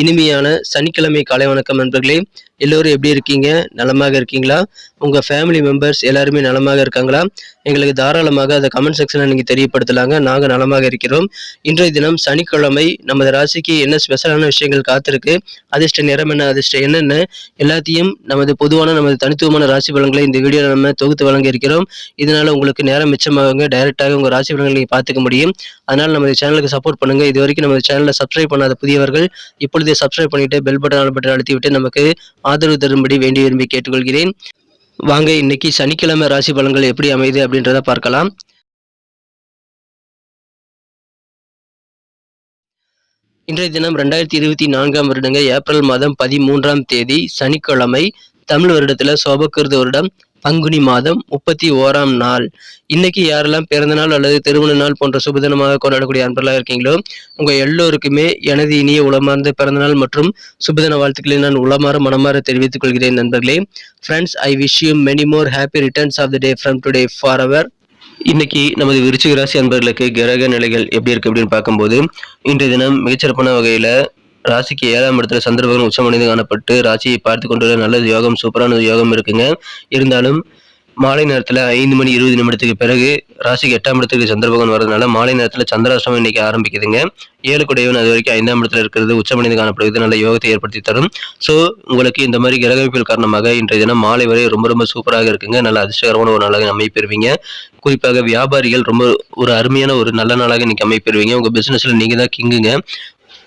இனிமையான சனிக்கிழமை காலை வணக்கம் நண்பர்களே. எல்லோரும் எப்படி இருக்கீங்க? நலமாக இருக்கீங்களா? உங்கள் ஃபேமிலி மெம்பர்ஸ் எல்லாருமே நலமாக இருக்காங்களா? எங்களுக்கு தாராளமாக அதை கமெண்ட் செக்ஷனில் நீங்கள் தெரியப்படுத்தலாங்க. நாங்கள் நலமாக இருக்கிறோம். இன்றைய தினம் சனிக்கிழமை நமது ராசிக்கு என்ன ஸ்பெஷலான விஷயங்கள் காத்திருக்கு? அதிர்ஷ்ட நிறம் என்ன? அதிர்ஷ்டம் என்னென்ன எல்லாத்தையும் நமது பொதுவான நமது தனித்துவமான ராசி பலன்களை இந்த வீடியோவில் நம்ம தொகுத்து வழங்க இருக்கிறோம். இதனால் உங்களுக்கு நேரம் மிச்சமாகுங்க. டைரெக்டாக உங்கள் ராசி பலன்களை நீங்கள் பார்த்துக்க முடியும். அதனால் நமது சேனலுக்கு சப்போர்ட் பண்ணுங்க. இது வரைக்கும் நமது சேனலை சப்ஸ்கிரைப் பண்ணாத புதியவர்கள் இப்பொழுது சப்ஸ்கிரைப் பண்ணிட்டு பெல் பட்டன் பட்டன் அழுத்தி விட்டு நமக்கு ஆதரவு தரும்படி வேண்டி விரும்பி கேட்டுக்கொள்கிறேன். வாங்க இன்னைக்கு சனிக்கிழமை ராசி பலன்கள் எப்படி அமையுது அப்படின்றத பார்க்கலாம். இன்றைய தினம் ரெண்டாயிரத்தி இருபத்தி நான்காம் வருடங்க ஏப்ரல் மாதம் பதிமூன்றாம் தேதி சனிக்கிழமை தமிழ் வருடத்துல சோபக்கிருத வருடம் பங்குனி மாதம் முப்பத்தி ஓராம் நாள். இன்னைக்கு யாரெல்லாம் பிறந்த நாள் அல்லது திருமண நாள் போன்ற சுபதினமாக கொண்டாடக்கூடிய அன்பர்களாக இருக்கீங்களோ உங்க எல்லோருக்குமே எனது இனிய உளமார்ந்த பிறந்தநாள் மற்றும் சுபதின வாழ்த்துக்களை நான் உளமாற மனமாற தெரிவித்துக் கொள்கிறேன் நண்பர்களே. Friends I wish you many more happy returns of the day from today for our இன்னைக்கு நமது விருச்சிக ராசி அன்பர்களுக்கு கிரக நிலைகள் எப்படி இருக்கு அப்படின்னு பார்க்கும்போது இன்றைய தினம் மிகச்சிறப்பான வகையில ராசிக்கு ஏழாம் இடத்துல சந்திரபகன் உச்சமடைந்து காணப்பட்டு ராசியை பார்த்து கொண்டுள்ள நல்ல யோகம் சூப்பரான யோகம் இருக்குங்க. இருந்தாலும் மாலை நேரத்தில் ஐந்து மணி இருபது நிமிடத்துக்கு பிறகு ராசிக்கு எட்டாம் இடத்துக்கு சந்திரபகவான் வரதுனால மாலை நேரத்தில் சந்திராஷ்டமம் இன்னைக்கு ஆரம்பிக்குதுங்க. ஏழு குடையவன் அது வரைக்கும் ஐந்தாம் இடத்துல இருக்கிறது உச்சமடைந்து காணப்படுகிறது நல்ல யோகத்தை ஏற்படுத்தி தரும். ஸோ உங்களுக்கு இந்த மாதிரி கிரகமைப்பில் காரணமாக இன்றைய தினம் மாலை வரை ரொம்ப ரொம்ப சூப்பராக இருக்குங்க. நல்ல அதிர்ஷ்டகரமான ஒரு நாளாக அமைப்பெறுவீங்க குறிப்பாக வியாபாரிகள் ரொம்ப ஒரு அருமையான ஒரு நல்ல நாளாக இன்னைக்கு அமைப்பெறுவீங்க உங்கள் பிஸ்னஸில் நீங்கள் தான் கிங்குங்க.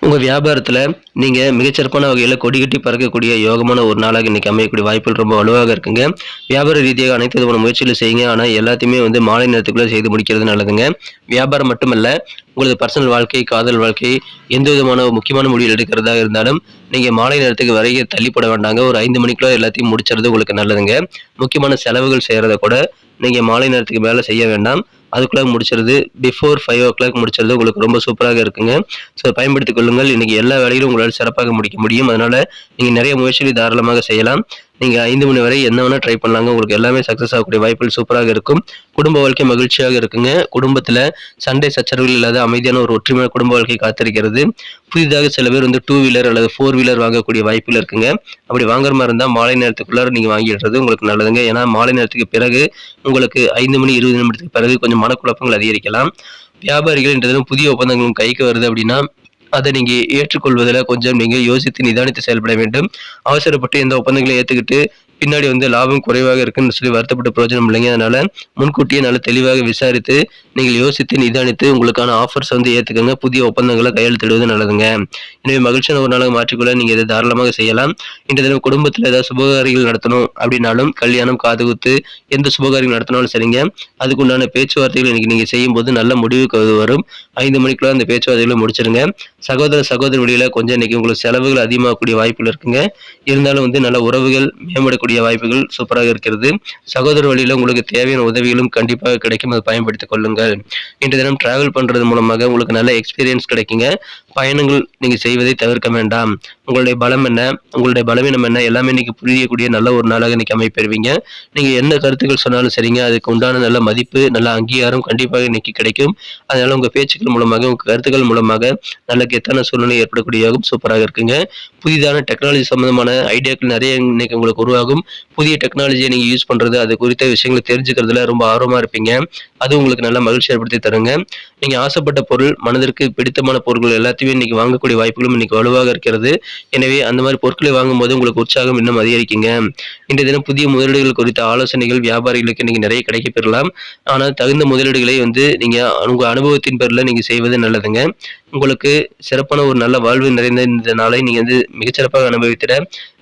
உங்க வியாபாரத்துல நீங்க மிகச்சிறப்பான வகையில கொடி கட்டி பறக்கக்கூடிய யோகமான ஒரு நாளாக இன்னைக்கு அமையக்கூடிய வாய்ப்புகள் ரொம்ப வலுவாக இருக்குங்க. வியாபார ரீதியாக அனைத்து விதமான முயற்சிகளை செய்யுங்க. ஆனா எல்லாத்தையுமே வந்து மாலை நேரத்துக்குள்ள செய்து முடிக்கிறது நல்லதுங்க. வியாபாரம் மட்டுமல்ல உங்களது பர்சனல் வாழ்க்கை காதல் வாழ்க்கை எந்த விதமான முக்கியமான முடிவுகள் எடுக்கிறதா இருந்தாலும் நீங்க மாலை நேரத்துக்கு வரைய தள்ளிப்பட வேண்டாங்க. ஒரு ஐந்து மணிக்குள்ள எல்லாத்தையும் முடிச்சுறது உங்களுக்கு நல்லதுங்க. முக்கியமான செலவுகள் செய்யறத கூட நீங்க மாலை நேரத்துக்கு மேல செய்ய வேண்டாம். அதுக்குள்ளே முடிச்சிருது. பிஃபோர் ஃபைவ் ஓ கிளாக் முடிச்சிருது. உங்களுக்கு ரொம்ப சூப்பராக இருக்குங்க. ஸோ பயன்படுத்திக் கொள்ளுங்கள். இன்றைக்கி எல்லா வேலையிலும் உங்களால் சிறப்பாக முடிக்க முடியும். அதனால நீங்கள் நிறைய முயற்சிகளை தாராளமாக செய்யலாம். நீங்கள் ஐந்து மணி வரை என்ன வேணால் ட்ரை பண்ணலாங்க. உங்களுக்கு எல்லாமே சக்ஸஸ் ஆகக்கூடிய வாய்ப்புகள் சூப்பராக இருக்கும். குடும்ப வாழ்க்கை மகிழ்ச்சியாக இருக்குங்க. குடும்பத்தில் சண்டை சச்சரவுகள் இல்லாத அமைதியான ஒரு ஒற்றுமையான குடும்ப வாழ்க்கை காத்திருக்கிறது. புதிதாக சில பேர் வந்து டூ வீலர் அல்லது ஃபோர் வீலர் வாங்கக்கூடிய வாய்ப்புகள் இருக்குங்க. அப்படி வாங்குற மாதிரி இருந்தால் மாலை நேரத்துக்குள்ளார நீங்கள் வாங்கிடுறது உங்களுக்கு நல்லதுங்க. ஏன்னா மாலை நேரத்துக்கு பிறகு உங்களுக்கு ஐந்து மணி இருபது நிமிடத்துக்கு பிறகு கொஞ்சம் மனக்குழப்பங்கள் அதிகரிக்கலாம். வியாபாரிகள் இன்ற தினம் புதிய ஒப்பந்தங்கள் கைக்கு வருது அப்படின்னா அதை நீங்க ஏற்றுக்கொள்வதில் கொஞ்சம் நீங்க யோசித்து நிதானித்து செயல்பட வேண்டும். அவசரப்பட்டு எந்த ஒப்பந்தங்களை ஏத்துக்கிட்டு பின்னாடி வந்து லாபம் குறைவாக இருக்குன்னு சொல்லி வருத்தப்பட்ட பிரயோஜனம் இல்லைங்க. அதனால முன்கூட்டியே நல்லா தெளிவாக விசாரித்து நீங்கள் யோசித்து நிதானித்து உங்களுக்கான ஆஃபர்ஸ் வந்து ஏற்றுக்கங்க புதிய ஒப்பந்தங்களை கையெழுத்திடுவது நல்லதுங்க. எனவே மகிழ்ச்சியான ஒரு நாளாக மாற்றிக்கொள்ள நீங்கள் இதை தாராளமாக செய்யலாம். இந்த தினம் குடும்பத்தில் ஏதாவது சுபகாரிகள் நடத்தணும் அப்படின்னாலும் கல்யாணம் காதுகுத்து எந்த சுபகாரியம் நடத்தினாலும் சரிங்க. அதுக்குண்டான பேச்சுவார்த்தைகள் இன்னைக்கு நீங்கள் செய்யும் போது நல்ல முடிவுக்கு வரும். ஐந்து மணிக்குள்ள அந்த பேச்சுவார்த்தைகளை முடிச்சிருங்க. சகோதர சகோதரி வழியில் கொஞ்சம் இன்னைக்கு உங்களுக்கு செலவுகள் அதிகமாகக்கூடிய வாய்ப்புகள் இருக்குங்க. இருந்தாலும் வந்து நல்ல உறவுகள் மேம்படக்கூடிய வாய்ப்புகள் சூப்பராக இருக்கிறது. சகோதர வழியில உங்களுக்கு தேவையான உதவிகளும் கண்டிப்பாக கிடைக்கும். அதை பயன்படுத்திக் கொள்ளுங்கள். இன்று தினம் டிராவல் பண்றது மூலமாக உங்களுக்கு நல்ல எக்ஸ்பீரியன்ஸ் கிடைக்குங்க. பயணங்கள் நீங்க செய்வதை தவிர்க்க வேண்டாம். உங்களுடைய பலம் என்ன? உங்களுடைய பலவீனம் என்ன? எல்லாமே இன்னைக்கு புரியக்கூடிய நல்ல ஒரு நாளாக இன்னைக்கு அமைப்பெறுவீங்க. நீங்க என்ன கருத்துக்கள் சொன்னாலும் சரிங்க. அதுக்கு உண்டான நல்ல மதிப்பு நல்ல அங்கீகாரம் கண்டிப்பாக இன்னைக்கு கிடைக்கும். அதனால உங்க பேச்சுக்கள் மூலமாக உங்க கருத்துக்கள் மூலமாக நல்ல கெத்தான சூழ்நிலை ஏற்படக்கூடிய யோகம் சூப்பராக இருக்குங்க. புதிதான டெக்னாலஜி சம்பந்தமான ஐடியாக்கள் நிறைய இன்னைக்கு உங்களுக்கு உருவாகும். புதிய டெக்னாலஜியை நீங்க யூஸ் பண்றது அது குறித்த விஷயங்களை தெரிஞ்சுக்கிறதுல ரொம்ப ஆர்வமா இருப்பீங்க. அது உங்களுக்கு நல்ல மகிழ்ச்சி ஏற்படுத்தி தருங்க. நீங்க ஆசைப்பட்ட பொருள் மனதிற்கு பிடித்தமான பொருட்கள் எல்லாத்தையும் இன்னைக்கு வாங்கக்கூடிய வாய்ப்புகளும் இன்னைக்கு வலுவாக இருக்கிறது. எனவே அந்த மாதிரி பொருட்களை வாங்கும்போது உங்களுக்கு உற்சாகம் இன்னும் அதிகரிக்குங்க. இன்றைய தினம் புதிய முதலீடுகள் குறித்த ஆலோசனைகள் வியாபாரிகளுக்கு நீங்கள் நிறைய கிடைக்கப்பெறலாம். ஆனால் தகுந்த முதலீடுகளை வந்து நீங்கள் உங்கள் அனுபவத்தின் பேரில் நீங்கள் செய்வது நல்லதுங்க. உங்களுக்கு சிறப்பான ஒரு நல்ல வாழ்வு நிறைந்த இந்த நாளை நீங்கள் வந்து மிகச்சிறப்பாக அனுபவித்திட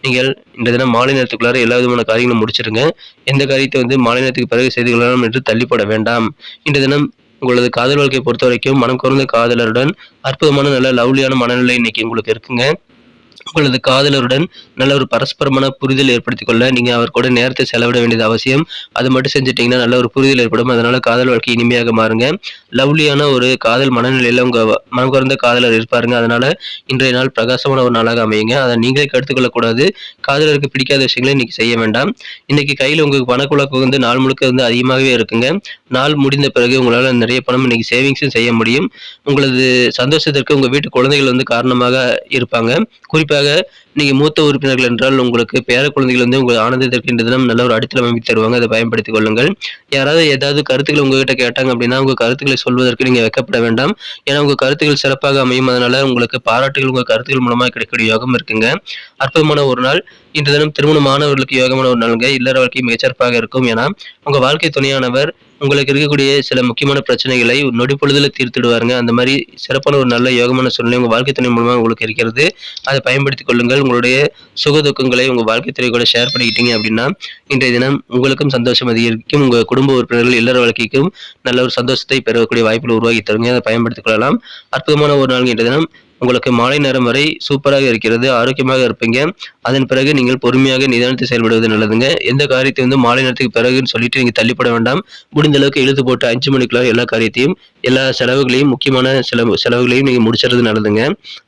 நீங்கள் இந்த தினம் மாலை நேரத்துக்குள்ளார எல்லா விதமான காரியங்களும் முடிச்சிருங்க. எந்த காரியத்தை வந்து மாலை நேரத்துக்கு பிறகு செய்து கொள்ளலாம் என்று தள்ளிப்பட வேண்டாம். இந்த தினம் உங்களது காதல் வாழ்க்கையை பொறுத்த வரைக்கும் மனம் குறைந்த காதலருடன் அற்புதமான நல்ல லவ்லியான மனநிலை இன்னைக்கு உங்களுக்கு இருக்குங்க. உங்களது காதலருடன் நல்ல ஒரு பரஸ்பரமான புரிதல் ஏற்படுத்திக் கொள்ள நீங்க அவர் கூட நேரத்தை செலவிட வேண்டியது அவசியம். அது மட்டும் செஞ்சுட்டிங்கன்னா நல்ல ஒரு புரிதல் ஏற்படும். அதனால காதல் வாழ்க்கை இனிமையாக மாறுங்க. லவ்லியான ஒரு காதல் மனநிலையில உங்க வ- மனம் குறைந்த காதலர் இருப்பாருங்க. அதனால இன்றைய நாள் பிரகாசமான ஒரு நாளாக அமையுங்க. அதை நீங்களே கற்றுக்கொள்ளக்கூடாது காதலருக்கு பிடிக்காத விஷயங்களை இன்னைக்கு செய்ய வேண்டாம். இன்னைக்கு கையில் உங்களுக்கு பணக்குழக்கம் வந்து நாள் முழுக்க வந்து அதிகமாகவே இருக்குங்க. நாள் முடிந்த பிறகு உங்களால் நிறைய பணம் இன்னைக்கு சேவிங்ஸும் செய்ய முடியும். உங்களது சந்தோஷத்திற்கு உங்க வீட்டு குழந்தைகள் வந்து காரணமாக இருப்பாங்க. குறிப்பாக நீங்கள் மூத்த உறுப்பினர்கள் என்றால் உங்களுக்கு பேர குழந்தைகள் வந்து உங்கள் ஆனந்தத்திற்கு இந்த தினம் நல்ல ஒரு அடித்தளம் அமைத்து தருவாங்க. அதை பயன்படுத்திக் கொள்ளுங்கள். யாராவது ஏதாவது கருத்துக்களை உங்ககிட்ட கேட்டாங்க அப்படின்னா உங்கள் கருத்துக்களை சொல்வதற்கு நீங்கள் வைக்கப்பட வேண்டாம். ஏன்னா உங்கள் கருத்துக்கள் சிறப்பாக அமையும். அதனால உங்களுக்கு பாராட்டுகள் உங்கள் கருத்துக்கள் மூலமாக கிடைக்கக்கூடிய யோகம் இருக்குங்க. அற்புதமான ஒரு நாள். இன்று தினம் திருமணமானவர்களுக்கு யோகமான ஒரு நாளுங்க. இல்லற வாழ்க்கை மிகச்சிறப்பாக இருக்கும். ஏன்னா உங்கள் வாழ்க்கை துணையானவர் உங்களுக்கு இருக்கக்கூடிய சில முக்கியமான பிரச்சனைகளை நொடி பொழுதில் தீர்த்துடுவாருங்க. அந்த மாதிரி சிறப்பான ஒரு நல்ல யோகமான சூழ்நிலை உங்கள் வாழ்க்கை துணை மூலமாக உங்களுக்கு இருக்கிறது. அதை பயன்படுத்திக் கொள்ளுங்கள். உங்களுடைய சுக துக்கங்களை உங்கள் வாழ்க்கை துறை கூட ஷேர் பண்ணிக்கிட்டீங்க அப்படின்னா இன்றைய தினம் உங்களுக்கும் சந்தோஷம் அதிகரிக்கும். உங்கள் குடும்ப உறுப்பினர்கள் இல்லற வாழ்க்கைக்கும் நல்ல ஒரு சந்தோஷத்தை பெறக்கூடிய வாய்ப்புகள் உருவாக்கி தருங்க. அதை பயன்படுத்திக் கொள்ளலாம். அற்புதமான ஒரு நாள் இன்றைய தினம். உங்களுக்கு மாலை நேரம் வரை சூப்பராக இருக்கிறது ஆரோக்கியமாக இருப்பீங்க. அதன் பிறகு நீங்கள் பொறுமையாக நிதானித்து செயல்படுவது நல்லதுங்க. எந்த காரியத்தை வந்து மாலை நேரத்துக்கு பிறகுன்னு சொல்லிட்டு நீங்கள் தள்ளிப்பட வேண்டாம். முடிந்த அளவுக்கு எழுத்து போட்டு அஞ்சு மணிக்குள்ள எல்லா காரியத்தையும் எல்லா செலவுகளையும் முக்கியமான செலவு செலவுகளையும் நீங்கள் முடிச்சிடுறது நல்லதுங்க.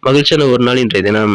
மகிழ்ச்சியான ஒரு நாள் இன்றைய தினம்.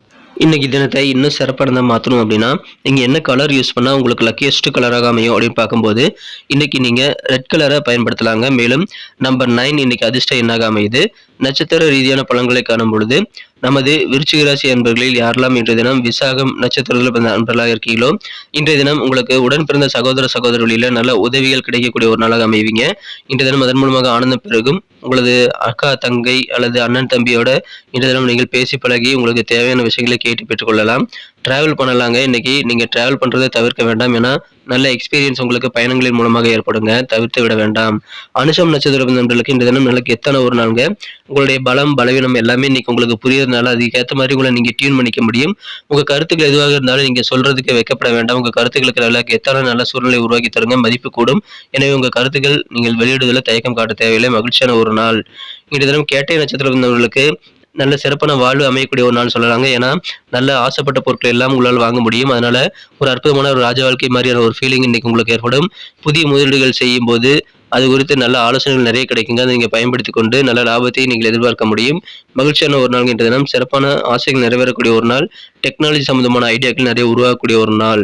இன்னைக்கு தினத்தை இன்னும் சிறப்பானதாக மாற்றணும் அப்படின்னா நீங்கள் என்ன கலர் யூஸ் பண்ணால் உங்களுக்கு லக்கியஸ்ட் கலராக அமையும் அப்படின்னு பார்க்கும்போது இன்னைக்கு நீங்கள் ரெட் கலரை பயன்படுத்தலாங்க. மேலும் நம்பர் நைன் இன்னைக்கு அதிர்ஷ்ட எண்ணாக அமையுது? நட்சத்திர ரீதியான பழங்களை காணும் பொழுது நமது விருச்சிக ராசி அன்பர்களில் யாரெல்லாம் இன்றைய தினம் விசாகம் நட்சத்திரத்தில் பிறந்த அன்பர்களாக இருக்கீங்களோ இன்றைய தினம் உங்களுக்கு உடன் பிறந்த சகோதர சகோதரிகளில் நல்ல உதவிகள் கிடைக்கக்கூடிய ஒரு நாளாக அமைவீங்க. இன்றைய தினம் அதன் மூலமாக ஆனந்தம் பெருகும். உங்களது அக்கா தங்கை அல்லது அண்ணன் தம்பியோட இன்றைய தினம் நீங்கள் பேசி பழகி உங்களுக்கு தேவையான விஷயங்களை கேட்டு பெற்றுக்கொள்ளலாம் ட்ராவல் பண்ணலாங்க. இன்னைக்கு நீங்கள் ட்ராவல் பண்ணுறதை தவிர்க்க வேண்டாம். ஏன்னா நல்ல எக்ஸ்பீரியன்ஸ் உங்களுக்கு பயணங்களின் மூலமாக ஏற்படுங்க. தவிர்த்து விட வேண்டாம். அனுஷம் நட்சத்திர நண்பர்களுக்கு இந்த தினம் நல்ல எத்தனை ஒரு நாளுங்க. உங்களுடைய பலம் பலவீனம் எல்லாமே இன்னைக்கு உங்களுக்கு புரியறதுனால அதுக்கேற்ற மாதிரி உங்களை நீங்கள் டியூன் பண்ணிக்க முடியும். உங்கள் கருத்துக்கள் எதுவாக இருந்தாலும் நீங்கள் சொல்கிறதுக்கு வைக்கப்பட வேண்டாம். உங்கள் கருத்துக்களுக்கு நல்ல எத்தனை நல்ல சூழ்நிலை உருவாக்கி தருங்க. மதிப்பு கூடும். எனவே உங்கள் கருத்துக்கள் நீங்கள் வெளியிடுதலை தயக்கம் காட்ட தேவையில்லை. மகிழ்ச்சியான ஒரு நாள். இந்த தினம் கேட்டை நட்சத்திரம் இருந்தவர்களுக்கு நல்ல சிறப்பான வாழ்வு அமையக்கூடிய ஒரு நாள் சொல்லலாங்க ஏன்னா நல்ல ஆசைப்பட்ட பொருட்கள் எல்லாம் உங்களால் வாங்க முடியும். அதனால ஒரு அற்புதமான ஒரு ராஜ வாழ்க்கை மாதிரியான ஒரு ஃபீலிங் இன்னைக்கு உங்களுக்கு ஏற்படும். புதிய முதலீடுகள் செய்யும் போது அது குறித்து நல்ல ஆலோசனைகள் நிறைய கிடைக்குங்க. அதை நீங்கள் பயன்படுத்தி கொண்டு நல்ல லாபத்தை நீங்கள் எதிர்பார்க்க முடியும். மகிழ்ச்சியான ஒரு நாள் என்ற தினம். சிறப்பான ஆசைகள் நிறைவேறக்கூடிய ஒரு நாள். டெக்னாலஜி சம்பந்தமான ஐடியாக்கள் நிறைய உருவாக்கக்கூடிய ஒரு நாள்.